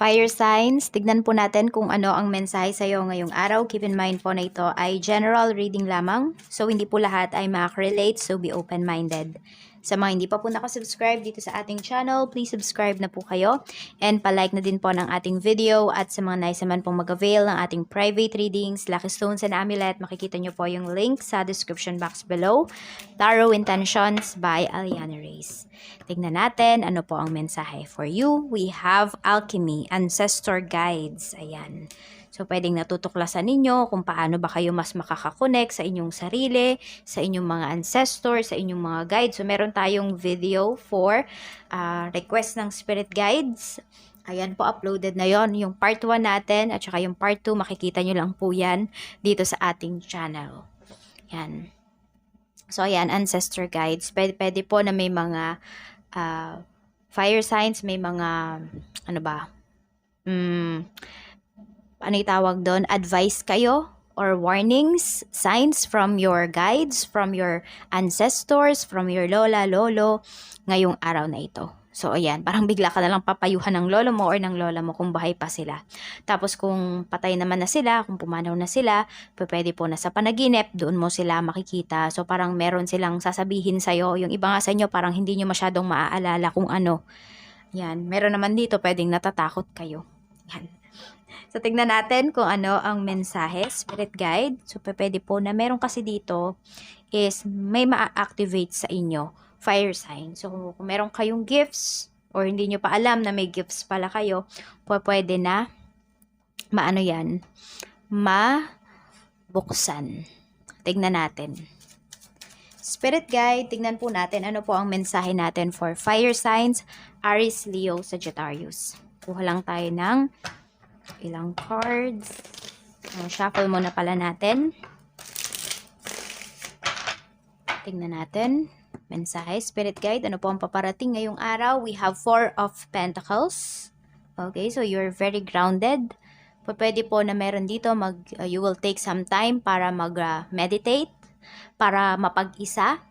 Fire signs, tignan po natin kung ano ang mensahe sa iyo ngayong araw. Keep in mind po na ito ay general reading lamang. So, hindi po lahat ay makaka-relate. So, be open-minded. Sa mga hindi pa po nakasubscribe dito sa ating channel, please subscribe na po kayo. And palike na din po ng ating video. At sa mga nais naman pong mag-avail ng ating private readings, Lucky Stones and Amulet, makikita nyo po yung link sa description box below. Tarot Intentions by Aliana Reyes. Tignan natin ano po ang mensahe for you. We have Alchemy, Ancestor Guides. Ayan. So, pwedeng natutuklasan ninyo kung paano ba kayo mas makakakonect sa inyong sarili, sa inyong mga ancestors, sa inyong mga guides. So, meron tayong video for uh, request ng spirit guides. Ayan po, uploaded na yon Yung part 1 natin at saka yung part 2, makikita nyo lang po yan dito sa ating channel. Yan. So, ayan, ancestor guides. Pwede, pwede po na may mga uh, fire signs, may mga, ano ba, mm, ano tawag doon, advice kayo or warnings, signs from your guides, from your ancestors, from your lola, lolo, ngayong araw na ito. So, ayan, parang bigla ka na lang papayuhan ng lolo mo or ng lola mo kung bahay pa sila. Tapos, kung patay naman na sila, kung pumanaw na sila, pwede po na sa panaginip, doon mo sila makikita. So, parang meron silang sasabihin sa'yo. Yung iba nga sa inyo, parang hindi nyo masyadong maaalala kung ano. Yan, meron naman dito, pwedeng natatakot kayo. Yan. So, tignan natin kung ano ang mensahe, spirit guide. So, pwede po na meron kasi dito is may ma-activate sa inyo, fire sign. So, kung meron kayong gifts or hindi nyo pa alam na may gifts pala kayo, pwede na maano yan, mabuksan. Tignan natin. Spirit guide, tignan po natin ano po ang mensahe natin for fire signs, Aries, Leo, Sagittarius. Kuha lang tayo ng ilang cards. Uh, shuffle muna pala natin. Tingnan natin. Mensahe, spirit guide. Ano po ang paparating ngayong araw? We have four of pentacles. Okay, so you're very grounded. Pwede po na meron dito, mag, uh, you will take some time para mag-meditate, para mapag-isa.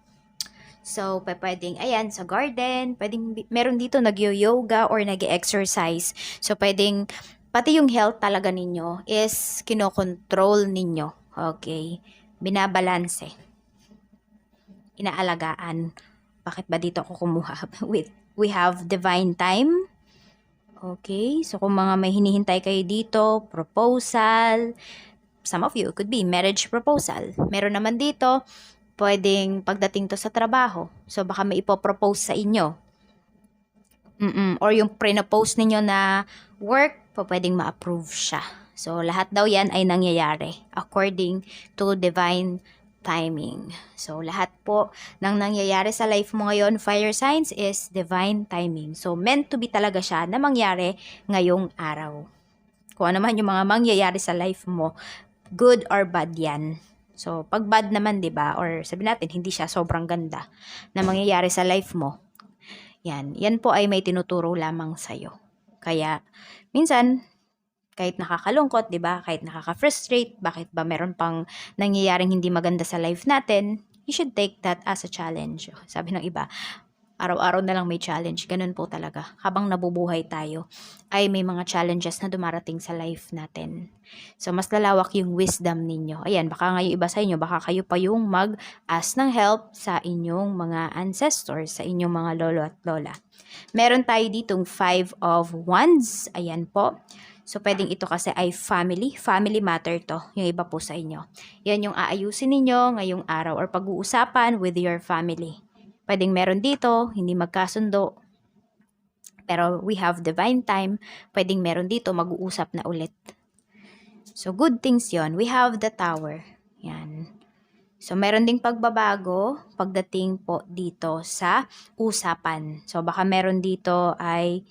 So, pwedeng, ayan, sa garden, pwedeng, meron dito nag-yoga or nag-exercise. So, pwedeng pati yung health talaga ninyo is kinokontrol ninyo. Okay? Binabalanse. Inaalagaan. Bakit ba dito ako kumuha? With, we have divine time. Okay? So, kung mga may hinihintay kayo dito, proposal, some of you, could be marriage proposal. Meron naman dito, pwedeng pagdating to sa trabaho. So, baka may ipopropose sa inyo. Mm-mm. Or yung pre-propose ninyo na work, po pwedeng ma-approve siya. So, lahat daw yan ay nangyayari according to divine timing. So, lahat po ng nangyayari sa life mo ngayon, fire signs, is divine timing. So, meant to be talaga siya na mangyari ngayong araw. Kung ano man yung mga mangyayari sa life mo, good or bad yan. So, pag bad naman, 'di ba? Or sabi natin hindi siya sobrang ganda na mangyayari sa life mo. Yan, yan po ay may tinuturo lamang sa iyo. Kaya minsan kahit nakakalungkot, 'di ba? Kahit nakaka-frustrate, bakit ba meron pang nangyayaring hindi maganda sa life natin? You should take that as a challenge. Sabi ng iba, araw-araw na lang may challenge. Ganun po talaga. Habang nabubuhay tayo, ay may mga challenges na dumarating sa life natin. So, mas lalawak yung wisdom ninyo. Ayan, baka ngayon iba sa inyo, baka kayo pa yung mag-ask ng help sa inyong mga ancestors, sa inyong mga lolo at lola. Meron tayo ditong five of wands. Ayan po. So, pwedeng ito kasi ay family. Family matter to. Yung iba po sa inyo. Yan yung aayusin ninyo ngayong araw or pag-uusapan with your family. Pwedeng meron dito, hindi magkasundo. Pero we have divine time. Pwedeng meron dito, mag-uusap na ulit. So, good things yon We have the tower. Yan. So, meron ding pagbabago pagdating po dito sa usapan. So, baka meron dito ay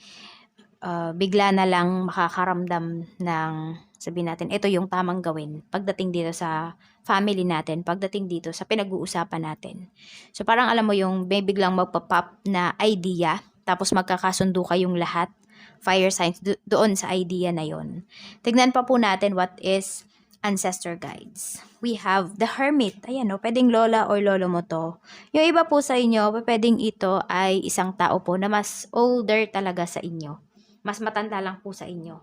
uh, bigla na lang makakaramdam ng sabihin natin, ito yung tamang gawin pagdating dito sa family natin, pagdating dito sa pinag-uusapan natin. So parang alam mo yung may biglang magpa-pop na idea, tapos magkakasundo kayong lahat, fire signs, do- doon sa idea na yon. Tignan pa po natin what is ancestor guides. We have the hermit. Ayan, no? pwedeng lola or lolo mo to. Yung iba po sa inyo, pwedeng ito ay isang tao po na mas older talaga sa inyo mas matanda lang po sa inyo.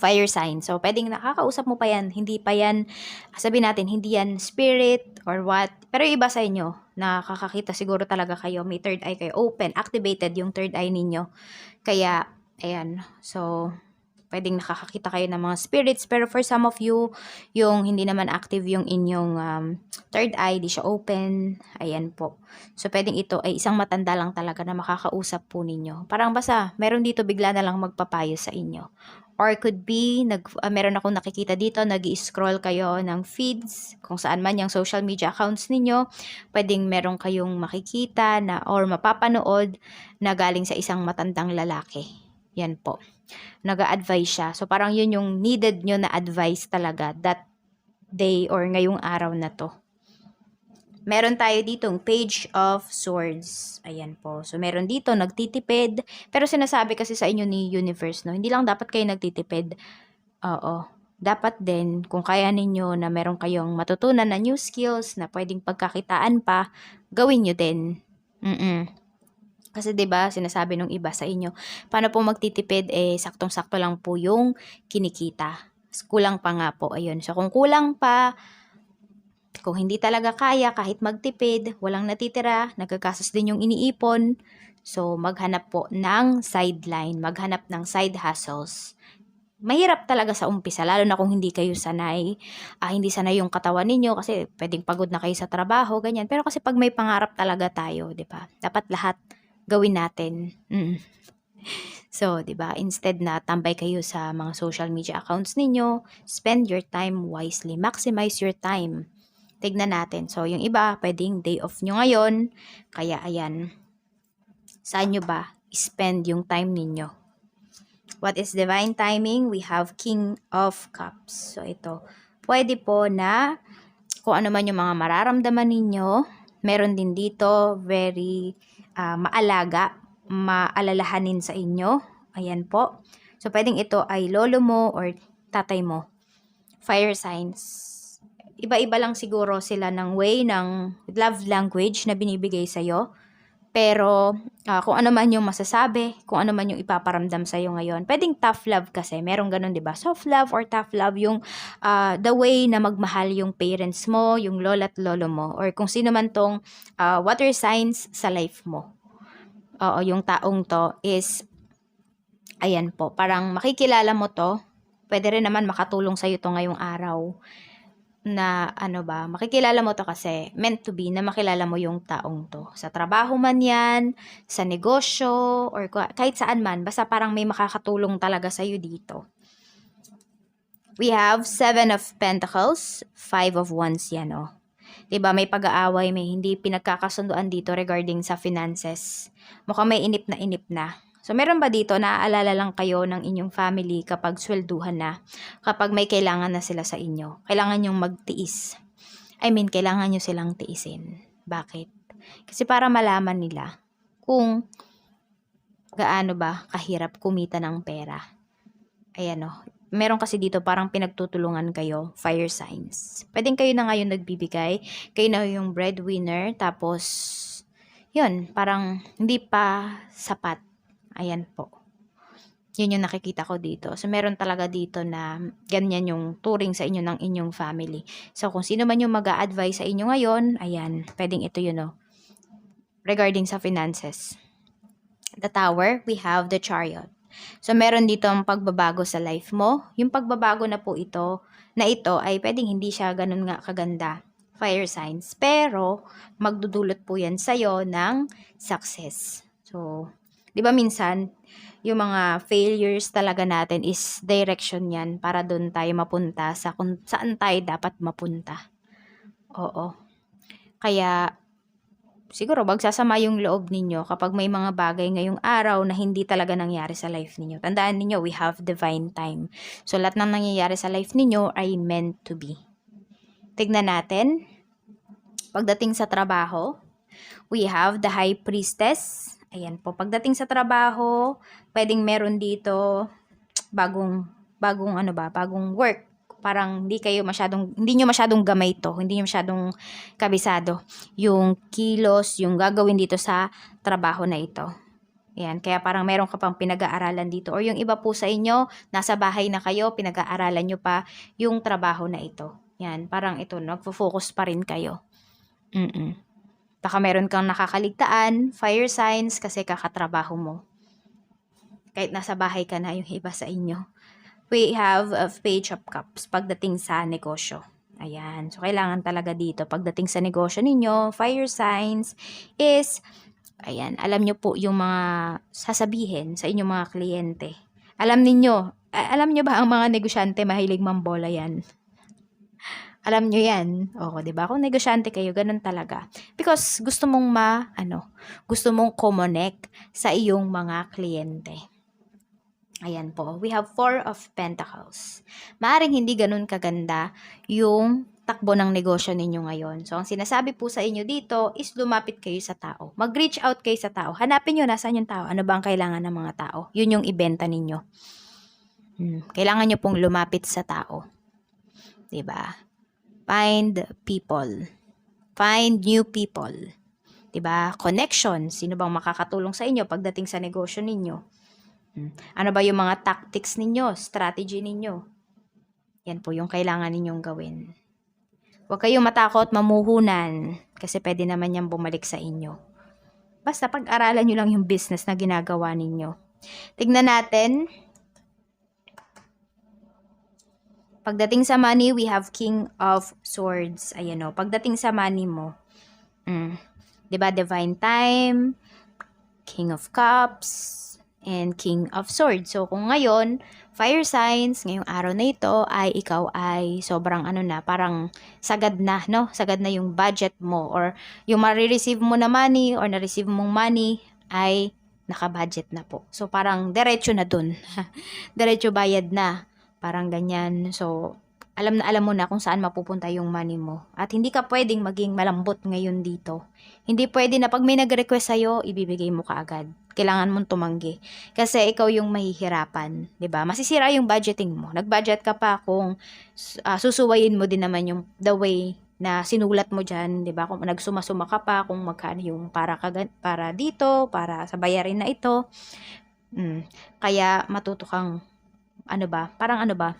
Fire sign. So, pwedeng nakakausap mo pa yan. Hindi pa yan, sabi natin, hindi yan spirit or what. Pero iba sa inyo, nakakakita siguro talaga kayo. May third eye kayo. Open, activated yung third eye ninyo. Kaya, ayan. So, pwedeng nakakakita kayo ng mga spirits. Pero for some of you, yung hindi naman active yung inyong um, third eye, di siya open. Ayan po. So, pwedeng ito ay isang matanda lang talaga na makakausap po ninyo. Parang basta, meron dito bigla na lang magpapayo sa inyo. Or could be, nag, ah, meron akong nakikita dito, nag scroll kayo ng feeds, kung saan man yung social media accounts ninyo. Pwedeng meron kayong makikita na, or mapapanood na galing sa isang matandang lalaki. Yan po. Nag-a-advise siya. So, parang yun yung needed nyo na advice talaga that day or ngayong araw na to. Meron tayo ditong page of swords. Ayan po. So, meron dito nagtitipid. Pero sinasabi kasi sa inyo ni universe, no? Hindi lang dapat kayo nagtitipid. Oo. Dapat din, kung kaya ninyo na meron kayong matutunan na new skills na pwedeng pagkakitaan pa, gawin nyo din. Mm Kasi 'di ba sinasabi nung iba sa inyo, paano po magtitipid eh saktong-sakto lang po yung kinikita. Kulang pa nga po ayun. So kung kulang pa, kung hindi talaga kaya kahit magtipid, walang natitira, nagagastos din yung iniipon. So maghanap po ng sideline, maghanap ng side hustles. Mahirap talaga sa umpisa, lalo na kung hindi kayo sanay. Ah, hindi sanay yung katawan ninyo kasi pwedeng pagod na kayo sa trabaho, ganyan. Pero kasi pag may pangarap talaga tayo, 'di ba? Dapat lahat gawin natin. Mm. So, 'di ba? Instead na tambay kayo sa mga social media accounts ninyo, spend your time wisely. Maximize your time. Tignan natin. So, yung iba, pwedeng day off nyo ngayon. Kaya, ayan. Saan nyo ba spend yung time ninyo? What is divine timing? We have King of Cups. So, ito. Pwede po na kung ano man yung mga mararamdaman ninyo, meron din dito very ah, maalaga, maalalahanin sa inyo. Ayan po. So, pwedeng ito ay lolo mo or tatay mo. Fire signs. Iba-iba lang siguro sila ng way ng love language na binibigay sa'yo. Pero, ah, kung ano man yung masasabi, kung ano man yung ipaparamdam sa'yo ngayon, pwedeng tough love kasi. Meron ganun, di ba? Soft love or tough love, yung ah, the way na magmahal yung parents mo, yung lola at lolo mo, or kung sino man tong ah, water signs sa life mo. Oo, yung taong to is, ayan po, parang makikilala mo to, pwede rin naman makatulong sa'yo to ngayong araw na ano ba, makikilala mo to kasi meant to be na makilala mo yung taong to. Sa trabaho man yan, sa negosyo, or kahit saan man, basta parang may makakatulong talaga sa'yo dito. We have Seven of Pentacles, Five of Wands yan, oh. 'Di ba may pag-aaway, may hindi pinagkakasunduan dito regarding sa finances. Mukhang may inip na inip na. So, meron ba dito, naaalala lang kayo ng inyong family kapag swelduhan na, kapag may kailangan na sila sa inyo? Kailangan yung magtiis. I mean, kailangan nyo silang tiisin. Bakit? Kasi para malaman nila kung gaano ba kahirap kumita ng pera. Ayan o. Meron kasi dito parang pinagtutulungan kayo, fire signs. Pwedeng kayo na ngayon nagbibigay, kayo na yung breadwinner, tapos, yun, parang hindi pa sapat. Ayan po. Yun yung nakikita ko dito. So, meron talaga dito na ganyan yung turing sa inyo ng inyong family. So, kung sino man yung mag advise sa inyo ngayon, ayan, pwedeng ito yun, no? Regarding sa finances. The tower, we have the chariot. So, meron dito ang pagbabago sa life mo. Yung pagbabago na po ito, na ito ay pwedeng hindi siya ganun nga kaganda fire signs. Pero, magdudulot po yan sa'yo ng success. So, di ba minsan, yung mga failures talaga natin is direction yan para doon tayo mapunta sa kung saan tayo dapat mapunta. Oo. Kaya, siguro magsasama yung loob ninyo kapag may mga bagay ngayong araw na hindi talaga nangyari sa life ninyo. Tandaan ninyo, we have divine time. So, lahat ng nangyayari sa life ninyo ay meant to be. Tignan natin. Pagdating sa trabaho, we have the high priestess. Ayan po. Pagdating sa trabaho, pwedeng meron dito bagong bagong ano ba, bagong work. Parang hindi kayo masyadong hindi niyo masyadong gamay to, hindi niyo masyadong kabisado yung kilos, yung gagawin dito sa trabaho na ito. Yan, kaya parang meron ka pang pinag-aaralan dito. Or yung iba po sa inyo, nasa bahay na kayo, pinag-aaralan nyo pa yung trabaho na ito. Yan, parang ito, nagfo-focus pa rin kayo. Mm-mm. Baka meron kang nakakaligtaan, fire signs, kasi kakatrabaho mo. Kahit nasa bahay ka na yung iba sa inyo. We have a page of cups pagdating sa negosyo. Ayan. So, kailangan talaga dito, pagdating sa negosyo ninyo, fire signs is Ayan, alam nyo po yung mga sasabihin sa inyong mga kliyente. Alam ninyo, alam nyo ba ang mga negosyante mahilig mambola yan? Alam nyo yan. Di ba? Kung negosyante kayo, ganun talaga. Because gusto mong ma, ano, gusto mong connect sa iyong mga kliyente. Ayan po. We have Four of Pentacles. Maaring hindi ganun kaganda yung takbo ng negosyo ninyo ngayon. So, ang sinasabi po sa inyo dito is lumapit kayo sa tao. Mag-reach out kayo sa tao. Hanapin nyo nasaan yung tao. Ano ba ang kailangan ng mga tao? Yun yung ibenta ninyo. Hmm. Kailangan nyo pong lumapit sa tao. ba? Find people. Find new people. 'Di ba? Connection. Sino bang makakatulong sa inyo pagdating sa negosyo ninyo? Hmm. Ano ba yung mga tactics ninyo, strategy ninyo? Yan po yung kailangan ninyong gawin. Huwag kayong matakot mamuhunan kasi pwede naman yan bumalik sa inyo. Basta pag-aralan nyo lang yung business na ginagawa ninyo. Tignan natin. Pagdating sa money, we have King of Swords. Ayan o. Pagdating sa money mo, mm, ba Divine Time, King of Cups, and King of Swords. So, kung ngayon, fire signs, ngayong araw na ito, ay ikaw ay sobrang ano na, parang sagad na, no? Sagad na yung budget mo or yung marireceive mo na money or na-receive mong money ay naka-budget na po. So, parang diretso na dun. diretso bayad na. Parang ganyan. So, alam na alam mo na kung saan mapupunta yung money mo. At hindi ka pwedeng maging malambot ngayon dito. Hindi pwede na pag may nag-request sa'yo, ibibigay mo kaagad. Kailangan mong tumanggi. Kasi ikaw yung mahihirapan. ba Masisira yung budgeting mo. Nag-budget ka pa kung uh, susuwayin mo din naman yung the way na sinulat mo dyan, 'di ba? Kung nagsuma-suma ka pa kung magkano yung para kagan para dito, para sa bayarin na ito. Mm. Kaya matuto kang ano ba? Parang ano ba?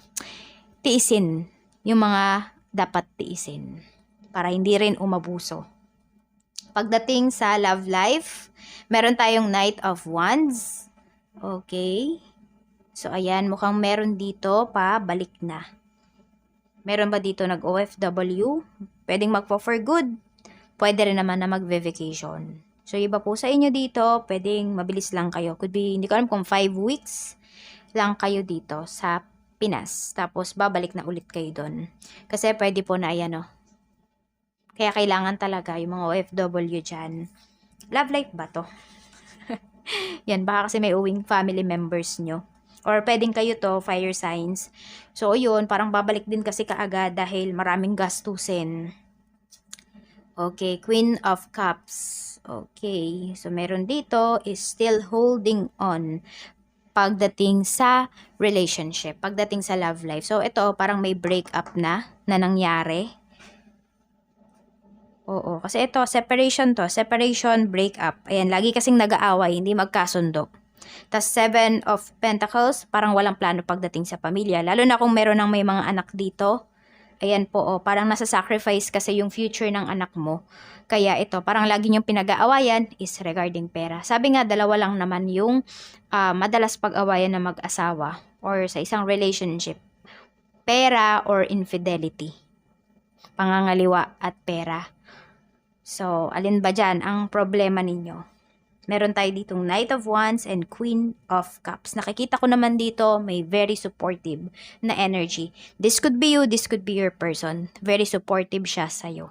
Tiisin yung mga dapat tiisin para hindi rin umabuso. Pagdating sa love life, meron tayong Knight of Wands. Okay. So, ayan, mukhang meron dito pa, balik na. Meron ba dito nag-OFW? Pwedeng magpo for good. Pwede rin naman na mag-vacation. So, iba po sa inyo dito, pwedeng mabilis lang kayo. Could be, hindi ko alam kung 5 weeks lang kayo dito sa Pinas. Tapos, babalik na ulit kayo doon. Kasi pwede po na, ayan o. Kaya kailangan talaga yung mga OFW dyan. Love life ba to? Yan, baka kasi may uwing family members nyo. Or pwedeng kayo to, fire signs. So, yun, parang babalik din kasi kaagad dahil maraming gastusin. Okay, Queen of Cups. Okay, so meron dito is still holding on pagdating sa relationship, pagdating sa love life. So, ito, parang may break up na, na nangyari. Oo, kasi ito, separation to. Separation, break up. Ayan, lagi kasing nag-aaway, hindi magkasundo. Tapos, seven of pentacles, parang walang plano pagdating sa pamilya. Lalo na kung meron ng may mga anak dito. Ayan po, oh, parang nasa sacrifice kasi yung future ng anak mo. Kaya ito, parang lagi yung pinag-aawayan is regarding pera. Sabi nga, dalawa lang naman yung uh, madalas pag-awayan ng mag-asawa or sa isang relationship. Pera or infidelity. Pangangaliwa at pera. So, alin ba dyan ang problema ninyo? Meron tayo ditong Knight of Wands and Queen of Cups. Nakikita ko naman dito, may very supportive na energy. This could be you, this could be your person. Very supportive siya sa'yo.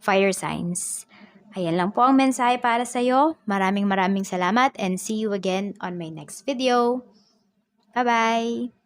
Fire signs. Ayan lang po ang mensahe para sa'yo. Maraming maraming salamat and see you again on my next video. Bye-bye!